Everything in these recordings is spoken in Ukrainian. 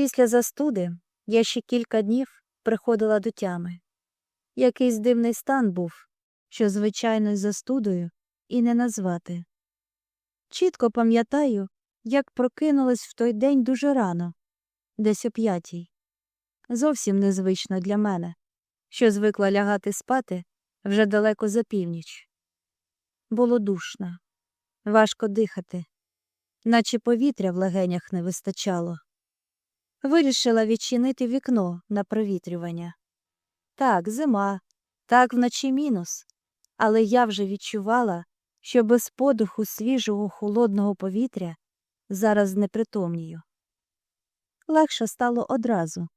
Після застуди я ще кілька днів приходила до тями. Якийсь дивний стан був, що звичайною застудою і не назвати. Чітко пам'ятаю, як прокинулась в той день дуже рано, десь о п'ятій. Зовсім незвично для мене, що звикла лягати спати вже далеко за північ. Було душно, важко дихати, наче повітря в легенях не вистачало. Вирішила відчинити вікно на провітрювання. Так, зима, так вночі мінус, але я вже відчувала, що без подуху свіжого холодного повітря зараз непритомнію. Легше стало одразу,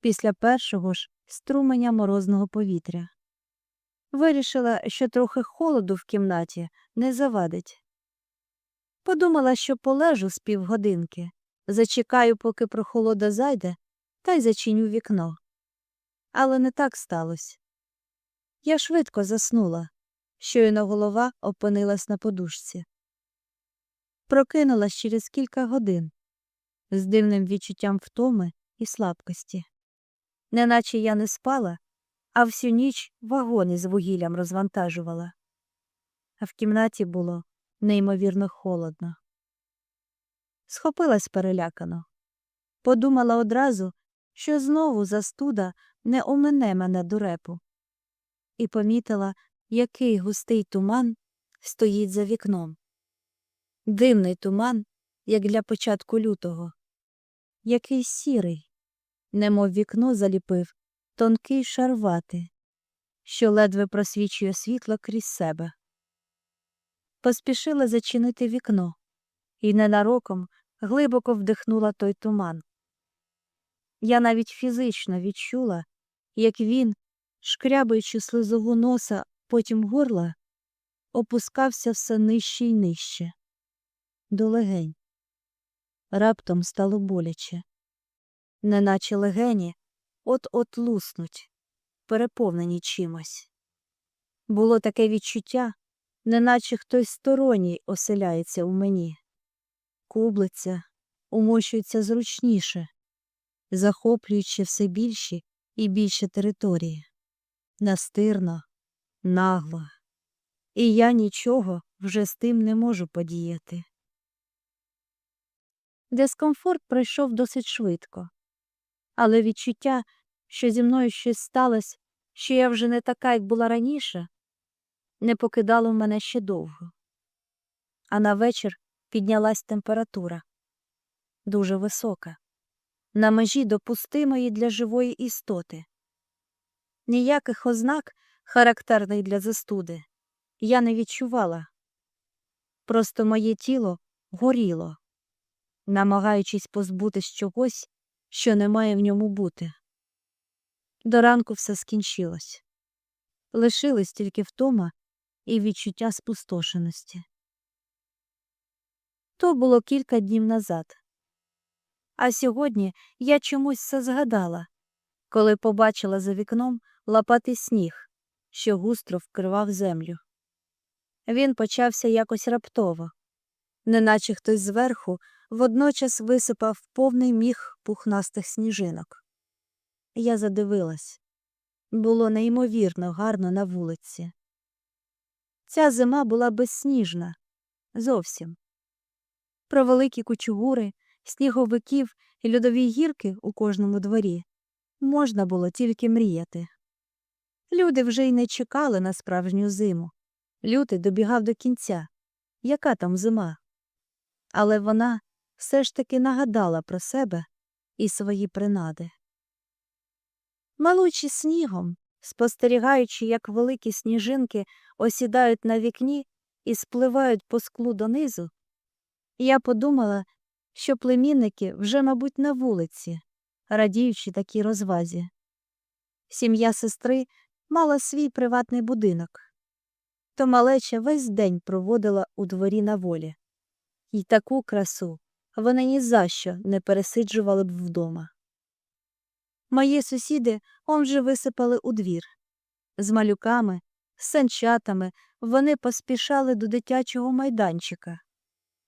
після першого ж струменя морозного повітря. Вирішила, що трохи холоду в кімнаті не завадить. Подумала, що полежу з півгодинки, зачекаю, поки прохолода зайде, та й зачиню вікно. Але не так сталося. Я швидко заснула, щойно голова опинилась на подушці. Прокинулась через кілька годин з дивним відчуттям втоми і слабкості. Неначе я не спала, а всю ніч вагони з вугіллям розвантажувала. А в кімнаті було неймовірно холодно. Схопилась перелякано. Подумала одразу, що знову застуда не омине мене дурепу. І помітила, який густий туман стоїть за вікном. Дивний туман, як для початку лютого. Який сірий, немов вікно заліпив тонкий шарвати, що ледве просвічує світло крізь себе. Поспішила зачинити вікно і ненароком глибоко вдихнула той туман. Я навіть фізично відчула, як він, шкрябаючи слизову носа, потім горла, опускався все нижче й нижче. До легень. Раптом стало боляче, неначе легені от-от луснуть, переповнені чимось. Було таке відчуття, неначе хтось сторонній оселяється у мені, кублиться, умощується зручніше, захоплюючи все більші і більше території. Настирно, нагло. І я нічого вже з тим не можу подіяти. Дискомфорт пройшов досить швидко, але відчуття, що зі мною щось сталося, що я вже не така, як була раніше, не покидало мене ще довго. А на вечір піднялась температура дуже висока, на межі допустимої для живої істоти. Ніяких ознак, характерних для застуди, я не відчувала. Просто моє тіло горіло, намагаючись позбутись чогось, що не має в ньому бути. До ранку все скінчилось. Лишились тільки втома і відчуття спустошеності. То було кілька днів назад. А сьогодні я чомусь все згадала, коли побачила за вікном лапатий сніг, що густро вкривав землю. Він почався якось раптово, неначе хтось зверху водночас висипав повний міг пухнастих сніжинок. Я задивилась. Було неймовірно гарно на вулиці. Ця зима була безсніжна зовсім. Про великі кучугури, сніговиків і льодові гірки у кожному дворі можна було тільки мріяти. Люди вже й не чекали на справжню зиму. Лютий добігав до кінця. Яка там зима? Але вона все ж таки нагадала про себе і свої принади. Малучі снігом, спостерігаючи, як великі сніжинки осідають на вікні і спливають по склу донизу, я подумала, що племінники вже, мабуть, на вулиці, радіючи такій розвазі. Сім'я сестри мала свій приватний будинок, то малеча весь день проводила у дворі на волі. І таку красу вони ні за що не пересиджували б вдома. Мої сусіди он вже висипали у двір. З малюками, з санчатами вони поспішали до дитячого майданчика,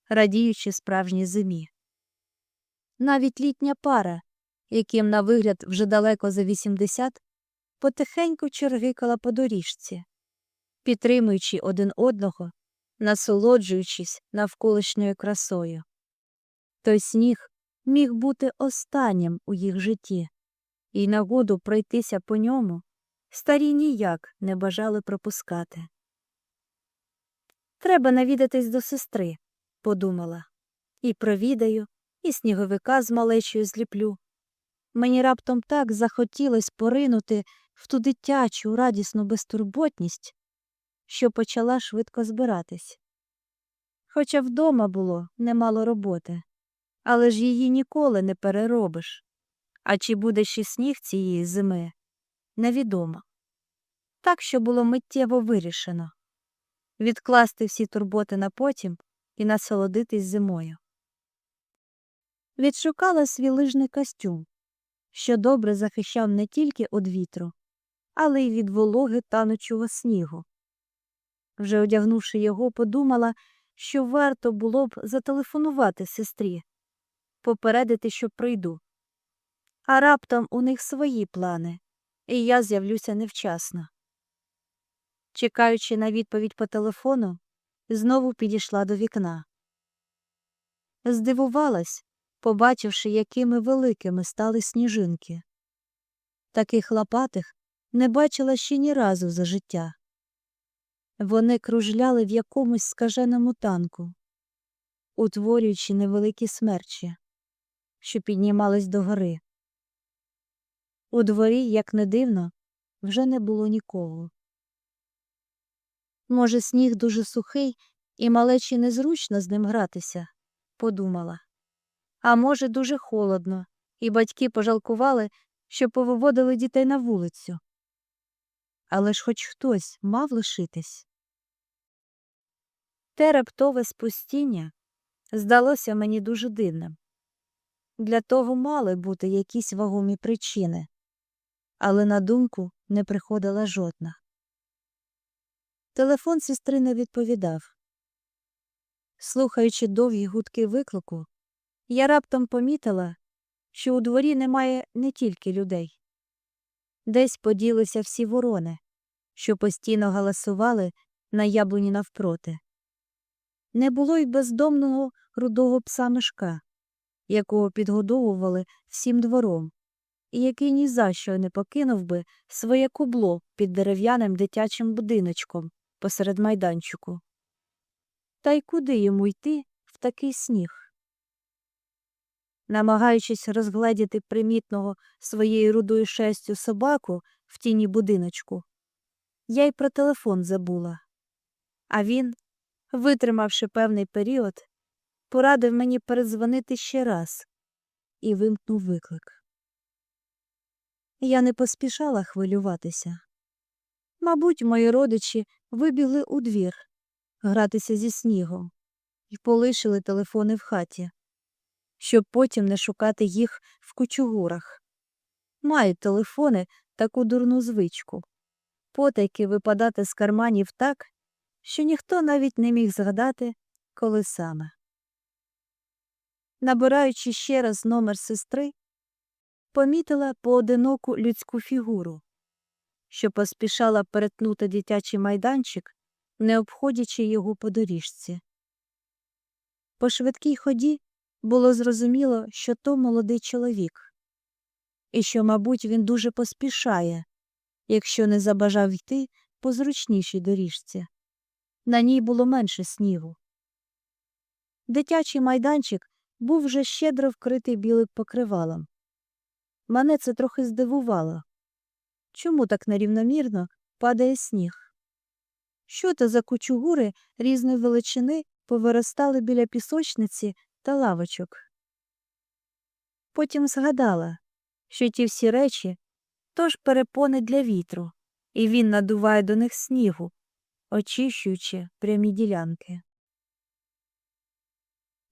радіючи справжній зимі. Навіть літня пара яким на вигляд вже далеко за 80, потихеньку чергикала по доріжці, підтримуючи один одного, насолоджуючись навколишньою красою. Той сніг міг бути останнім у їх житті, і нагоду пройтися по ньому старі ніяк не бажали пропускати. Треба навідатись до сестри, подумала, і провідаю, і сніговика з малечою зліплю. Мені раптом так захотілось поринути в ту дитячу радісну безтурботність, що почала швидко збиратись. Хоча вдома було немало роботи, але ж її ніколи не переробиш. А чи буде ще сніг цієї зими, невідомо. Так, що було миттєво вирішено відкласти всі турботи на потім і насолодитись зимою. Відшукала свій лижний костюм, що добре захищав не тільки від вітру, але й від вологи танучого снігу. Вже одягнувши його, подумала, що варто було б зателефонувати сестрі, попередити, що прийду. А раптом у них свої плани, і я з'явлюся невчасно. Чекаючи на відповідь по телефону, знову підійшла до вікна. Здивувалась, побачивши, якими великими стали сніжинки. Таких лопатих не бачила ще ні разу за життя. Вони кружляли в якомусь скаженому танку, утворюючи невеликі смерчі, що піднімались догори. У дворі, як не дивно, вже не було нікого. Може, сніг дуже сухий і малечі незручно з ним гратися, подумала. А може, дуже холодно, і батьки пожалкували, що повиводили дітей на вулицю. Але ж хоч хтось мав лишитись. Те раптове спустіння здалося мені дуже дивним. Для того мали бути якісь вагомі причини, але на думку не приходила жодна. Телефон сестри не відповідав. Слухаючи довгі гудки виклику, я раптом помітила, що у дворі немає не тільки людей. Десь поділися всі ворони, що постійно галасували на яблуні навпроти. Не було й бездомного рудого пса мишка, якого підгодовували всім двором, і який ні за що не покинув би своє кубло під дерев'яним дитячим будиночком посеред майданчику. Та й куди йому йти в такий сніг? Намагаючись розгледіти примітного своєю рудою шестю собаку в тіні будиночку, я й про телефон забула. А він, витримавши певний період, порадив мені передзвонити ще раз і вимкнув виклик. Я не поспішала хвилюватися. Мабуть, мої родичі вибігли у двір гратися зі снігом і полишили телефони в хаті, щоб потім не шукати їх в кучугурах. Мають телефони таку дурну звичку потайки випадати з карманів так, що ніхто навіть не міг згадати, коли саме. Набираючи ще раз номер сестри, помітила поодиноку людську фігуру, що поспішала перетнути дитячий майданчик, не обходячи його по доріжці. По швидкій ході було зрозуміло, що то молодий чоловік, і що, мабуть, він дуже поспішає, якщо не забажав йти по зручнішій доріжці. На ній було менше снігу. Дитячий майданчик був вже щедро вкритий білим покривалом. Мене це трохи здивувало. Чому так нерівномірно падає сніг? Що то за кучугури різної величини повиростали біля пісочниці та лавочок? Потім згадала, що ті всі речі тож перепони для вітру, і він надуває до них снігу, очищуючи прямі ділянки.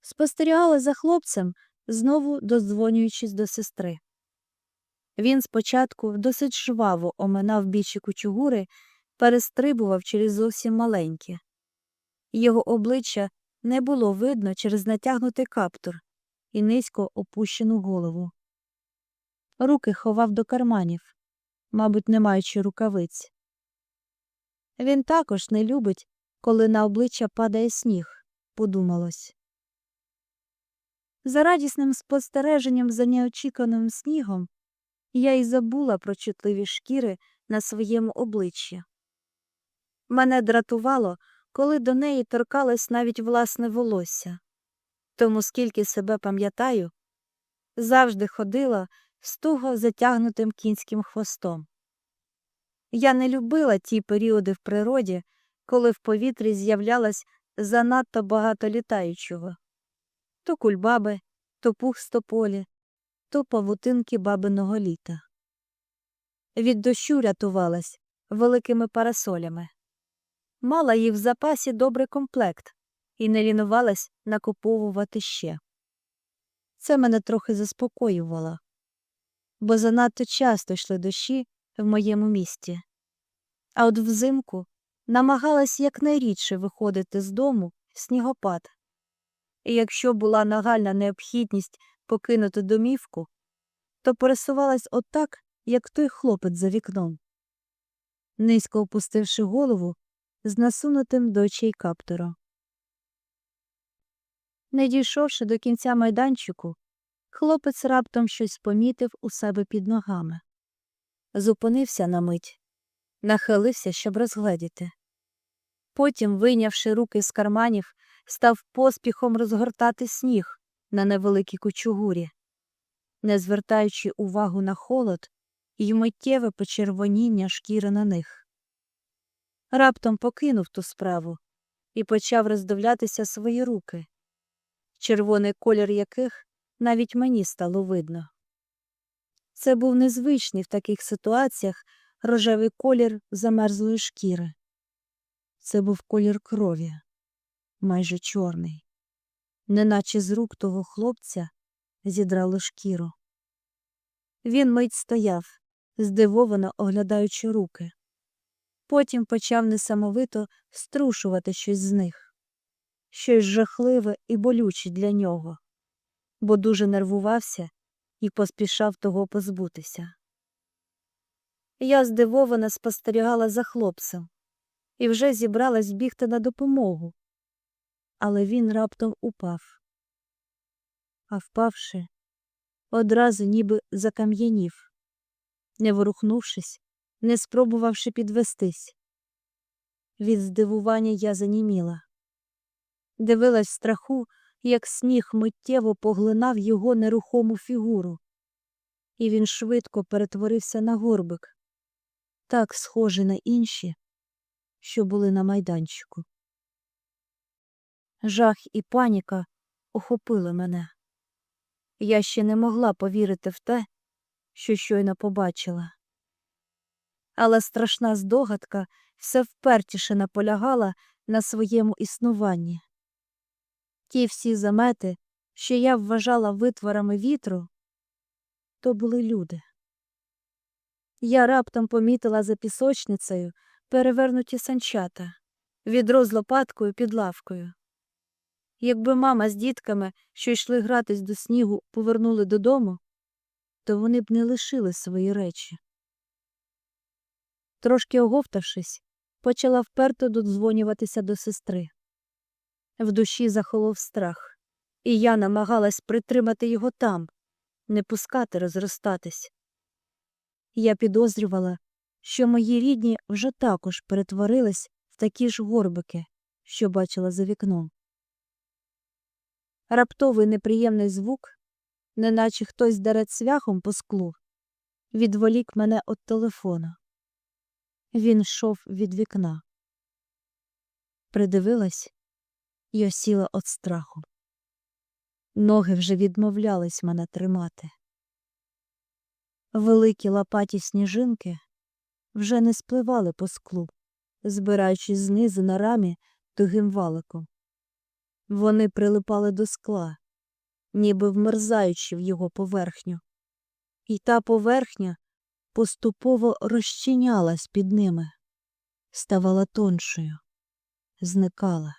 Спостерігала за хлопцем, знову доздзвонюючись до сестри. Він спочатку досить жваво оминав бічі кучугури, перестрибував через зовсім маленькі. Його обличчя не було видно через натягнутий каптур і низько опущену голову. руки ховав до карманів, мабуть, не маючи рукавиць. Він також не любить, коли на обличчя падає сніг, подумалось. За радісним спостереженням за неочіканим снігом я й забула про чутливі шкіри на своєму обличчі. Мене дратувало, коли до неї торкалось навіть власне волосся. Тому, скільки себе пам'ятаю, завжди ходила з туго затягнутим кінським хвостом. Я не любила ті періоди в природі, коли в повітрі з'являлось занадто багато літаючого то кульбаби, то пух з тополі, то павутинки бабиного літа. Від дощу рятувалась великими парасолями. Мала їх в запасі добрий комплект і не лінувалась накуповувати ще. Це мене трохи заспокоювало, бо занадто часто йшли дощі в моєму місті. А от взимку намагалась якнайрідше виходити з дому в снігопад. І якщо була нагальна необхідність покинути домівку, то пересувалась отак, як той хлопець за вікном. Низько опустивши голову з насунутим до очей каптуром. Не дійшовши до кінця майданчику, хлопець раптом щось помітив у себе під ногами. Зупинився на мить, нахилився, щоб розгледіти. Потім, вийнявши руки з карманів, став поспіхом розгортати сніг на невеликій кучугурі, не звертаючи увагу на холод і миттєве почервоніння шкіри на них. Раптом покинув ту справу і почав роздивлятися свої руки, червоний колір яких навіть мені стало видно. Це був незвичний в таких ситуаціях рожевий колір замерзлої шкіри. Це був колір крові, майже чорний, неначе з рук того хлопця зідрало шкіру. Він мить стояв, здивовано оглядаючи руки. Потім почав несамовито струшувати щось з них, щось жахливе і болюче для нього, бо дуже нервувався і поспішав того позбутися. Я здивовано спостерігала за хлопцем і вже зібралась бігти на допомогу, але він раптом упав. А впавши, одразу ніби закам'янів, не ворухнувшись, не спробувавши підвестись. Від здивування я заніміла. Дивилась страху, як сніг миттєво поглинав його нерухому фігуру, і він швидко перетворився на горбик, так схожий на інші, що були на майданчику. Жах і паніка охопили мене. Я ще не могла повірити в те, що щойно побачила. Але страшна здогадка все впертіше наполягала на своєму існуванні. Ті всі замети, що я вважала витворами вітру, то були люди. Я раптом помітила за пісочницею перевернуті санчата, відро з лопаткою під лавкою. Якби мама з дітками, що йшли гратись до снігу, повернули додому, то вони б не лишили свої речі. Трошки оговтавшись, почала вперто додзвонюватися до сестри. В душі захолов страх, і я намагалась притримати його там, не пускати розростатись. Я підозрювала, що мої рідні вже також перетворились в такі ж горбики, що бачила за вікном. Раптовий неприємний звук, неначе хтось дере цвяхом по склу, відволік мене від телефона. Він йшов від вікна. Придивилась і осіла від страху. Ноги вже відмовлялись мене тримати. Великі лопаті сніжинки вже не спливали по склу, збираючись знизу на рамі тугим валиком. Вони прилипали до скла, ніби вмерзаючи в його поверхню, і та поверхня поступово розчинялась під ними, ставала тоншою, зникала.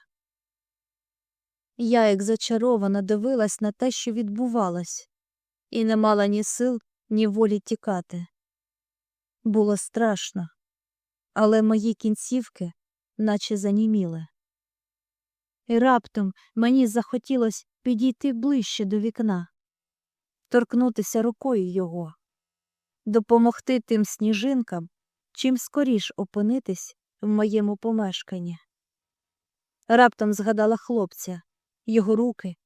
Я, як зачарована, дивилась на те, що відбувалось, і не мала ні сил, ні волі тікати. Було страшно, але мої кінцівки наче заніміли. І раптом мені захотілось підійти ближче до вікна, торкнутися рукою його, допомогти тим сніжинкам, чим скоріш опинитись в моєму помешканні. Раптом згадала хлопця, його руки,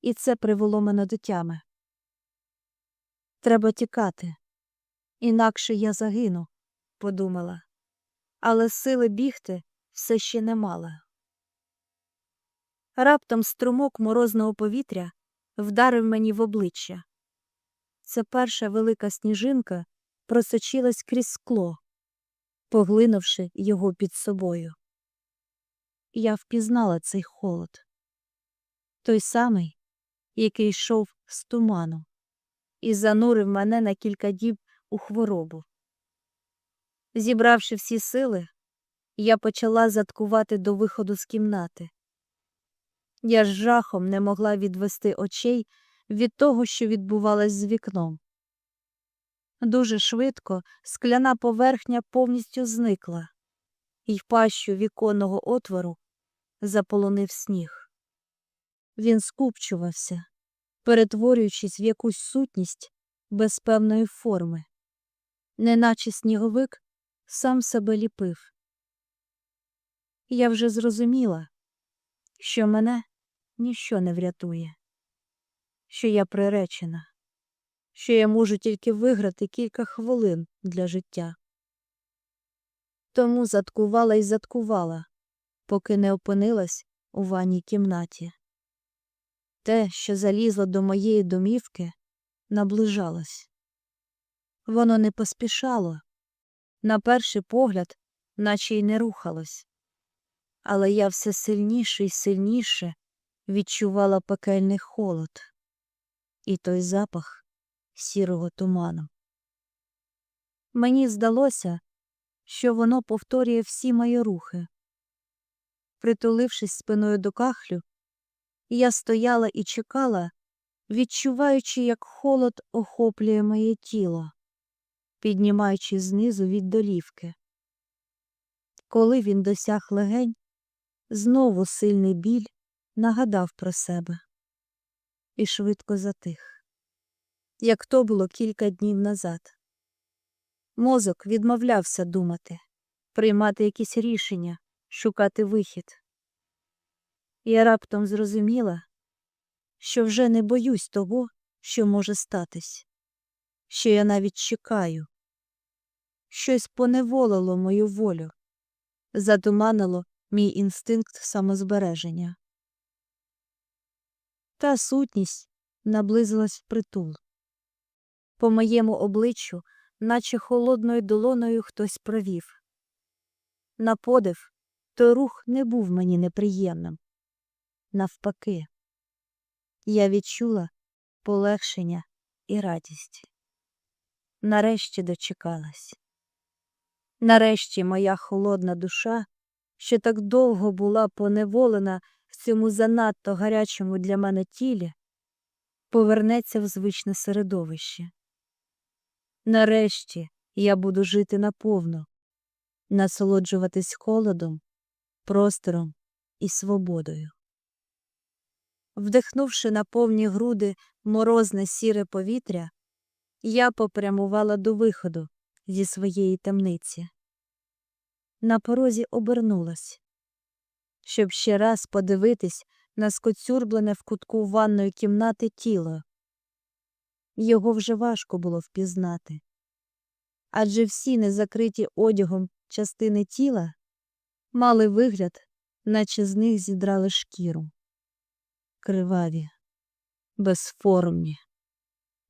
і це привело мене до тями. Треба тікати, інакше я загину, подумала, але сили бігти все ще не мала. Раптом струмок морозного повітря вдарив мені в обличчя. Це перша велика сніжинка просочилась крізь скло, поглинувши його під собою. Я впізнала цей холод, той самий, який йшов з туману, і занурив мене на кілька діб у хворобу. Зібравши всі сили, я почала заткувати до виходу з кімнати. Я з жахом не могла відвести очей від того, що відбувалось з вікном. Дуже швидко скляна поверхня повністю зникла, і в пащу віконного отвору заполонив сніг. Він скупчувався, перетворюючись в якусь сутність без певної форми, неначе сніговик сам себе ліпив. Я вже зрозуміла, що мене ніщо не врятує, що я приречена, що я можу тільки виграти кілька хвилин для життя. Тому заткувала і заткувала, поки не опинилась у ванній кімнаті. Те, що залізло до моєї домівки, наближалось. Воно не поспішало, на перший погляд, наче й не рухалось. Але я все сильніше і сильніше відчувала пекельний холод і той запах сірого туману. Мені здалося, що воно повторює всі мої рухи. Притулившись спиною до кахлю, я стояла і чекала, відчуваючи, як холод охоплює моє тіло, піднімаючи знизу від долівки. Коли він досяг легень, знову сильний біль нагадав про себе і швидко затих, як то було кілька днів назад. Мозок відмовлявся думати, приймати якісь рішення, шукати вихід. Я раптом зрозуміла, що вже не боюсь того, що може статись, що я навіть чекаю. Щось поневолило мою волю, затуманило мій інстинкт самозбереження. Та сутність наблизилась впритул. По моєму обличчю, наче холодною долоною хтось провів. На подив, той рух не був мені неприємним. Навпаки, я відчула полегшення і радість. Нарешті дочекалась. Нарешті моя холодна душа, що так довго була поневолена цьому занадто гарячому для мене тілі, повернеться в звичне середовище. Нарешті я буду жити наповно, насолоджуватись холодом, простором і свободою. Вдихнувши на повні груди морозне сіре повітря, я попрямувала до виходу зі своєї темниці. На порозі обернулась, щоб ще раз подивитись на скоцюрблене в кутку ванної кімнати тіло. Його вже важко було впізнати. Адже всі незакриті одягом частини тіла мали вигляд, наче з них зідрали шкіру. Криваві, безформні,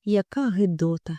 яка гидота.